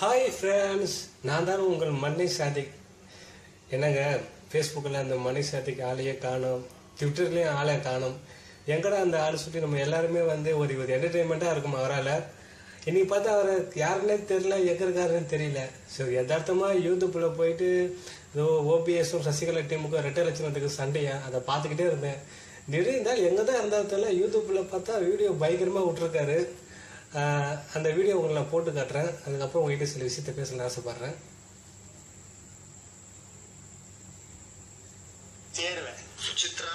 Hi friends நான் தான் உங்கள் மண்ணை சாதிக். என்னங்க ஃபேஸ்புக்கில் அந்த மண்ணை சாதிக் ஆளையே காணும். ட்விட்டர்லேயும் ஆளை காணும். எங்கடா அந்த ஆள் சுற்றி நம்ம எல்லாருமே வந்து ஒரு ஒரு என்டர்டெயின்மெண்ட்டாக இருக்கும் அவரால்? இன்னைக்கு பார்த்தா அவர் யாருன்னே தெரியல எங்க இருக்காருன்னு தெரியல. ஸோ யதார்த்தமாக யூடியூப்பில் போயிட்டு ஏதோ ஓபிஎஸும் சசிகலா டீமுக்கும் ரெட்டை லட்சணத்துக்கு சண்டையா? அதை பார்த்துக்கிட்டே இருந்தேன். திடீர்னு எங்கே தான் இருந்தாலும் தெரியல யூடியூப்பில் பார்த்தா வீடியோ பயங்கரமாக விட்டுருக்காரு. அந்த வீடியோ உங்களை நான் போட்டு காட்டுறேன். அதுக்கப்புறம் உங்ககிட்ட சில விஷயத்த பேசணும்னு ஆசைப்பட்றேன். சேருவேன் சுசித்ரா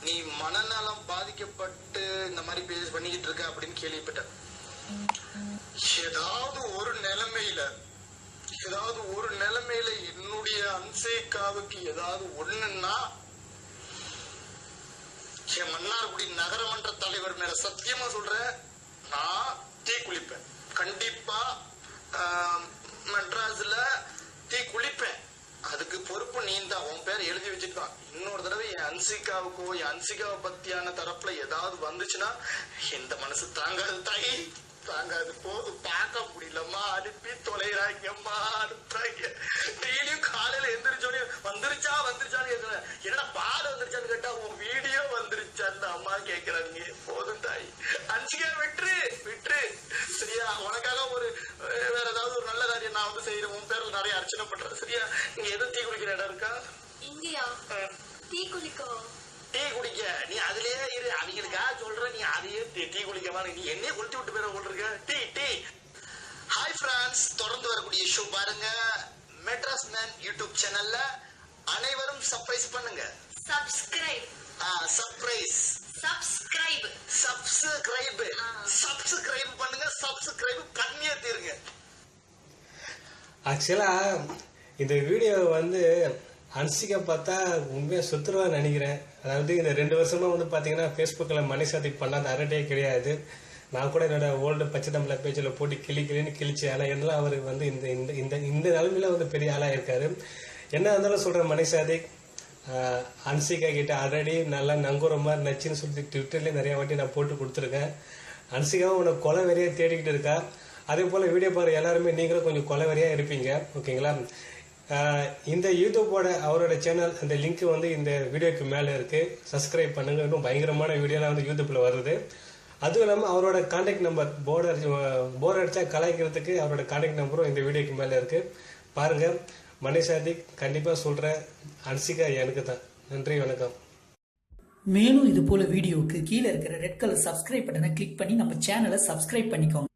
நீ மனநலம் பாதிக்கப்பட்டு இந்த மாதிரி பேஸ் பண்ணிக்கிட்டு இருக்க அப்படின்னு கேள்விப்பட்டேன். ஏதாவது ஒரு நிலைமையில ஏதாவது ஒரு நிலைமையில என்னுடைய அன்சேக்காவுக்கு ஏதாவது ஒண்ணுன்னா என் மன்னார்குடி நகரமன்ற தலைவர் மேல சத்தியமா சொல்றேன். நான் தீ குளிப்பேன். கண்டிப்பா மெட்ராஸ்ல தீ குளிப்பேன். அதுக்கு பொறுப்பு நீ தான் உன் பேர் எழுதி வச்சுட்டு இன்னொரு தடவை என் அன்சிகாவுக்கோ என் அன்சிகாவை பத்தியான தரப்புல ஏதாவது வந்துச்சுன்னா எந்த மனசு தாங்காது தாய். தாங்காது. போது பார்க்க முடியலம்மா. அனுப்பி தொலைறாங்கம்மா அனுப்புறாங்க டெய்லியும் காலையில எந்திரிச்சோடய வந்துருச்சா? வந்துருச்சான்னு கேட்கிறேன் என்னடா பால் வந்துருச்சான்னு கேட்டா உன் வீடியோ வந்துருச்சான்னு அம்மா கேக்குறாங்க போதும் தாய் அன்சிகா விட்டுரு விட்டுரு சரியா உனக்காக ஒரு வேற ஏதாவது ஒரு நல்ல காரியம் நான் வந்து செய்யறேன். உன் பேர்ல நிறைய அர்ச்சனை பண்றேன் சரியா? நீங்க எதுவும் டீ குடிக்கிற இடம் இருக்கா? இங்கயா? அஹ், டீ குளிக்கவா டீ குடிக்க. நீ அதுலயே இரு. அவங்களுக்கா சொல்ற நீ அதையே டீ- குடிக்கவா நீ என்னையே குளிச்சு விட்டு பேர போட்டிருக்க டீ டீ. ஹாய் ஃப்ரெண்ட்ஸ் தொடர்ந்து வரக்கூடிய ஷோ பாருங்க. மெட்ராஸ் மேன் யூடியூப் சேனல்ல அனைவரும் சர்ப்ரைஸ் பண்ணுங்க. Subscribe surprise subscribe subscribe. Subscribe பண்ணுங்க சப்ஸ்கிரைப் பண்ணியே தீருங்க. ஆக்சுவலாக இந்த வீடியோ வந்து அன்சிகா பார்த்தா உண்மையாக சுத்துருவான்னு நினைக்கிறேன். அதாவது இந்த ரெண்டு வருஷமா வந்து பார்த்தீங்கன்னா ஃபேஸ்புக்கில் மணி சாதிக் பண்ணாத அரட்டே கிடையாது. நான் கூட என்னோட ஓல்டு பச்சை தமிழ பேஜில் போட்டு கிளி கிளின்னு கிழிச்சு ஆனால் இருந்தாலும் அவர் வந்து இந்த இந்த இந்த இந்த நிலைமையில வந்து பெரிய ஆளாக இருக்காரு. என்ன இருந்தாலும் சொல்கிறேன் ஆஹ், அன்சிகா கிட்ட ஆல்ரெடி நல்லா நங்குற மாதிரி நச்சுன்னு சொல்லி ட்விட்டர்லேயே நிறைய வாட்டி நான் போட்டு கொடுத்துருக்கேன். அன்சிகாவும் உன்னை கொலை வெறியா தேடிக்கிட்டு இருக்கா? அதே போல் வீடியோ பாரு எல்லாருமே நீங்களும் கொஞ்சம் கொலை வெறியா இருப்பீங்க. ஓகேங்களா? இந்த யூடியூப்போட அவரோட சேனல் அந்த லிங்க் வந்து இந்த வீடியோக்கு மேலே இருக்குது சப்ஸ்கிரைப் பண்ணுங்க. இன்னும் பயங்கரமான வீடியோலாம் வந்து யூடியூப்பில் வருது. அதுவும் இல்லாமல் அவரோட கான்டாக்ட் நம்பர் போர்டு அடிச்சு போர் அடித்தா கலாய்க்கிறதுக்கு அவரோட கான்டாக்ட் நம்பரும் இந்த வீடியோக்கு மேலே இருக்குது பாருங்கள் மணிஷாதிக் கண்டிப்பாக சொல்கிறேன் அன்சிகா எனக்கு தான் நன்றி வணக்கம். மேலும் இது போல வீடியோவுக்கு கீழே இருக்கிற ரெட் கலர் சப்ஸ்கிரைப் பட்டனை கிளிக் பண்ணி நம்ம சேனலை சப்ஸ்கிரைப் பண்ணிக்கோங்க.